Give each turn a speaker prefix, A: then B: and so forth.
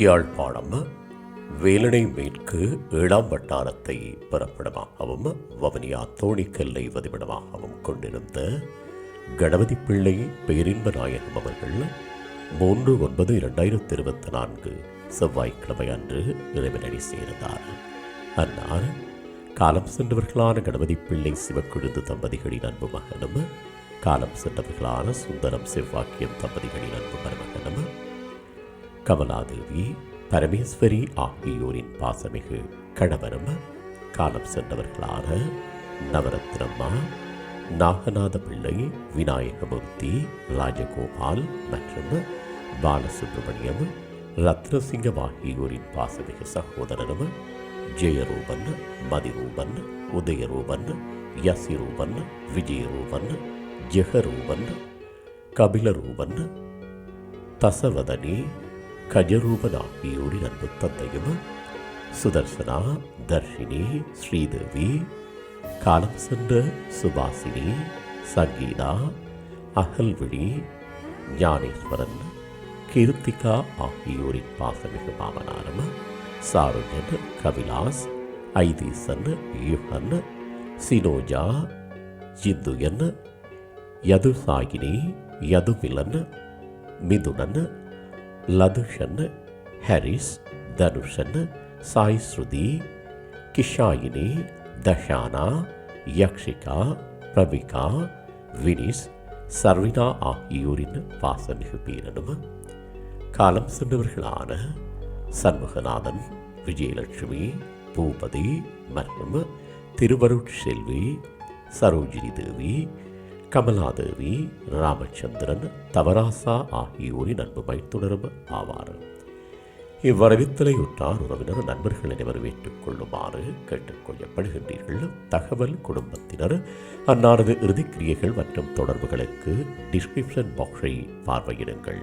A: யாழ்ப்பாணம் வேலனை மேற்கு ஏழாம் வட்டாரத்தை பிறப்பிடமாகவும் வவனியா தோணிக்கல்லை வதிவிடமாகவும் கொண்டிருந்த கணபதி பிள்ளை பேரின்ப நாயகம் அவர்கள் மூன்று ஒன்பது இரண்டாயிரத்தி இருபத்தி நான்கு செவ்வாய்க்கிழமை அன்று இறைவனடி சேர்ந்தார். அன்னார் காலம் சென்றவர்களான கணபதி பிள்ளை சிவக்குழுந்து தம்பதிகளின் அன்பு மகனும் காலம் சென்றவர்களான சுந்தரம் செவ்வாக்கியம் தம்பதிகளின் அன்பு மருமகன் கமலாதேவி பரமேஸ்வரி ஆகியோரின் பாசமிகு கணவரும் காலம் சென்றவர்களான நவரத்னம்மா நாகநாத பிள்ளை விநாயகமூர்த்தி ராஜகோபால் மற்றும் பாலசுப்ரமணியம் ரத்னசிங்கம் ஆகியோரின் பாசமிகு சகோதரனும் ஜெயரூபன் மதிரூபன் உதயரூபன் யசிரூபன் விஜயரூபன் ஜெகரூபன் கபிலரூபன் தசவதனி கஜரூபன் ஆகியோரின் அன்பு தந்தையும் சுதர்சனா தர்ஷினி ஸ்ரீதேவி காலம் சென்ற சுபாசினி சங்கீதா அகல்விழி ஞானேஸ்வரன் கீர்த்திகா ஆகியோரின் பாசமிகு மாமனாரும் சாருண்யன் கவிலாஸ் ஐதீசன் யுகன் சினோஜா ஜிந்துயன் யதுசாகினி யதுவிலன் மிதுனன் லதுஷன் ஹரிஸ் தனுஷன் சாய் ஸ்ருதி கிஷாயினி தஷானா யக்ஷிகா பிரபிகா வினிஸ் சர்வினா ஆகியோரின் பாசமிகு பேரனும் காலம் சென்றவர்களான சண்முகநாதன் விஜயலட்சுமி பூபதி மற்றும் திருவருட் செல்வி சரோஜினி தேவி கமலாதேவி ராமச்சந்திரன் தவராசா ஆகியோரின் அன்பு மைத்துணரும் ஆவார். இவ்வரவித்தலை உற்றார் உறவினர் நண்பர்கள் அனைவரும் ஏற்றுக்கொள்ளுமாறு கேட்டுக்கொள்ளப்படுகின்றீர்கள் தகவல் குடும்பத்தினர் அன்னாரது இறுதிக்கிரியைகள் மற்றும் தொடர்புகளுக்கு டிஸ்கிரிப்ஷன் பாக்ஸை பார்வையிடுங்கள்.